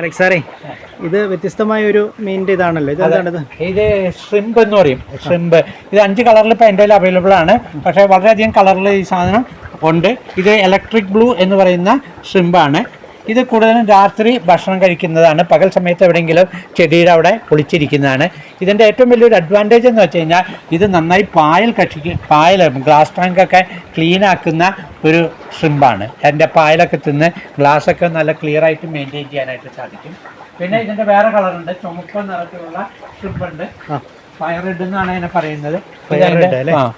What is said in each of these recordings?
Alex സാറേ ഇത് വ്യത്യസ്തമായ ഒരു മീനിന്റെ ഇതാണല്ലോ. ഇത് ഇത് ഷ്രിമ്പ് എന്ന് പറയും. ഷ്രിമ്പ് ഇത് അഞ്ച് കളറിൽ ഇപ്പോൾ എന്റെ അവൈലബിൾ ആണ്. പക്ഷേ വളരെയധികം കളറിൽ ഈ സാധനം ഉണ്ട്. ഇത് ഇലക്ട്രിക് ബ്ലൂ എന്ന് പറയുന്ന ഷ്രിമ്പാണ് ഇത് കൂടുതലും രാത്രി ഭക്ഷണം കഴിക്കുന്നതാണ്. പകൽ സമയത്ത് എവിടെയെങ്കിലും ചെടിയുടെ അവിടെ ഒളിച്ചിരിക്കുന്നതാണ് ഇതിന്റെ ഏറ്റവും വലിയൊരു അഡ്വാന്റേജ് എന്ന് വെച്ച് കഴിഞ്ഞാൽ ഇത് നന്നായി പായൽ കക്ഷിക്ക് പായൽ ഗ്ലാസ് ടാങ്കൊക്കെ ക്ലീൻ ആക്കുന്ന ഒരു ഷ്രിമ്പാണ് അതിന്റെ പായലൊക്കെ തിന്ന് ഗ്ലാസ്സൊക്കെ നല്ല ക്ലിയർ ആയിട്ട് മെയിന്റെയിൻ ചെയ്യാനായിട്ട് സാധിക്കും. പിന്നെ ഇതിന്റെ വേറെ കളറുണ്ട് ചുമപ്പ് നിറത്തിലുള്ള ഷ്രിമ്പുണ്ട് ഫയർ റെഡ് എന്നാണ് അതിനെ പറയുന്നത്?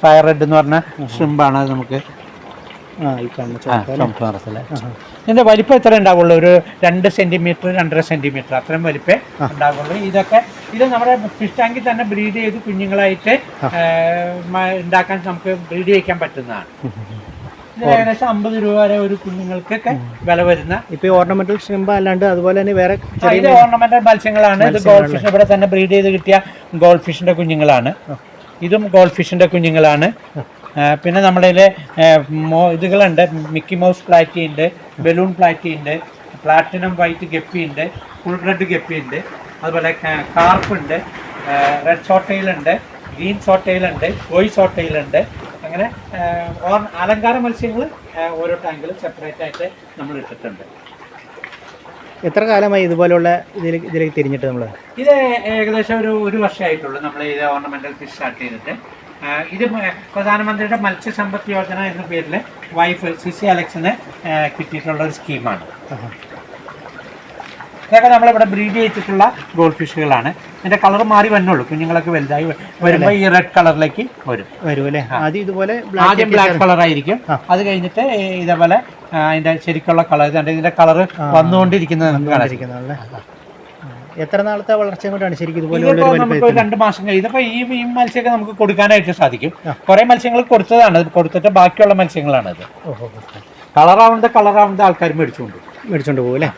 ഫയർ റെഡ് എന്ന് പറഞ്ഞ ഷ്രിമ്പാണ് നമുക്ക് ആ ഈ കാണുന്ന? ചുമപ്പ് നിറത്തിൽ. ഇതിന്റെ വലിപ്പം എത്ര ഉണ്ടാവുള്ളൂ? ഒരു രണ്ട് സെന്റിമീറ്റർ രണ്ടര സെന്റിമീറ്റർ അത്രയും വലിപ്പേ ഉണ്ടാവുള്ളൂ. ഇതൊക്കെ ഇത് നമ്മുടെ ഫിഷ് ടാങ്കിൽ തന്നെ ബ്രീഡ് ചെയ്ത് കുഞ്ഞുങ്ങളായിട്ട് ഉണ്ടാക്കാൻ നമുക്ക് ബ്രീഡ് ചെയ്യിക്കാൻ പറ്റുന്നതാണ്. ഏകദേശം അമ്പത് രൂപ വരെ ഒരു കുഞ്ഞുങ്ങൾക്കൊക്കെ വില വരുന്ന ഇപ്പൊ ഓർണമെന്റൽ സിംബ അല്ലാണ്ട് അതുപോലെ തന്നെ വേറെ ഇത് ഓർണമെന്റൽ മത്സ്യങ്ങളാണ്. ഇത് ഗോൾഡ് ഫിഷ് ഇവിടെ തന്നെ ബ്രീഡ് ചെയ്ത് കിട്ടിയ ഗോൾഡ് ഫിഷിന്റെ കുഞ്ഞുങ്ങളാണ്. ഇതും ഗോൾഡ് ഫിഷിന്റെ കുഞ്ഞുങ്ങളാണ്. പിന്നെ നമ്മുടെ മോ- ഇതുകളുണ്ട്. മിക്കി മൗസ് പ്ലാറ്റി ഉണ്ട് ബലൂൺ പ്ലാറ്റി ഉണ്ട് പ്ലാറ്റിനം വൈറ്റ് ഗപ്പി ഉണ്ട് ഫുൾ റെഡ് ഗപ്പി ഉണ്ട് അതുപോലെ കാർപ്പ് ഉണ്ട് റെഡ് ഷോട്ടയിലുണ്ട് ഉണ്ട് ഗ്രീൻ ഷോട്ടയിലുണ്ട് കോയി സോട്ടയിൽ ഉണ്ട് അങ്ങനെ ഓർ- അലങ്കാര മത്സ്യങ്ങൾ ഓരോ ടാങ്കിലും സെപ്പറേറ്റ് ആയിട്ട് നമ്മൾ ഇട്ടിട്ടുണ്ട്. എത്ര കാലമായി ഇതുപോലുള്ള ഇതിലേക്ക് ഇതിലേക്ക് തിരിഞ്ഞിട്ട് നമ്മൾ ഇത് ഏകദേശം ഒരു ഒരു വർഷമായിട്ടുള്ളൂ നമ്മൾ ഇത് ഓർണമെന്റൽ ഫിഷ് സ്റ്റാർട്ട് ചെയ്തിട്ട്. ഇത് പ്രധാനമന്ത്രിയുടെ മത്സ്യസമ്പത്ത് യോജന എന്ന പേരിൽ വൈഫ് സിസി അലക്സിന് കിട്ടിയിട്ടുള്ള ഒരു സ്കീമാണ്. ഇതൊക്കെ നമ്മളിവിടെ ബ്രീഡ് ചെയ്തിട്ടുള്ള ഗോൾഡ് ഫിഷുകളാണ്. ഇതിന്റെ കളർ മാറി വന്നുള്ളൂ കുഞ്ഞുങ്ങളൊക്കെ വലുതായി വരുമ്പോൾ ഈ റെഡ് കളറിലേക്ക് വരും. വരും അല്ലേ ആദ്യം ഇതുപോലെ ആദ്യം ബ്ലാക്ക് കളർ ആയിരിക്കും അത് കഴിഞ്ഞിട്ട് ഇതേപോലെ അതിന്റെ ശരിക്കുള്ള കളർ ഇതിന്റെ കളർ വന്നുകൊണ്ടിരിക്കുന്നത് നമുക്ക് കാണാതിരിക്കുന്നത് ബ്ലാക്ക് എത്ര നാളത്തെ വളർച്ചയും കൊണ്ടാണ് ശരിക്കും ഇതുപോലെയുള്ള ഇതിപ്പോ ഒരു നമുക്ക് ഒരു രണ്ട് മാസം കഴിഞ്ഞപ്പോ ഇതിപ്പോ ഈ ഈ മത്സ്യമൊക്കെ നമുക്ക് കൊടുക്കാനായിട്ട് സാധിക്കും. കുറെ മത്സ്യങ്ങൾ കൊടുത്തതാണ്. ഇത് കൊടുത്തിട്ട് ബാക്കിയുള്ള മത്സ്യങ്ങളാണ് ഇത് കളറാവുന്നത് കളറാവുന്നത് ആൾക്കാർ മേടിച്ചുകൊണ്ട് മേടിച്ചോണ്ട് പോകും അല്ലേ?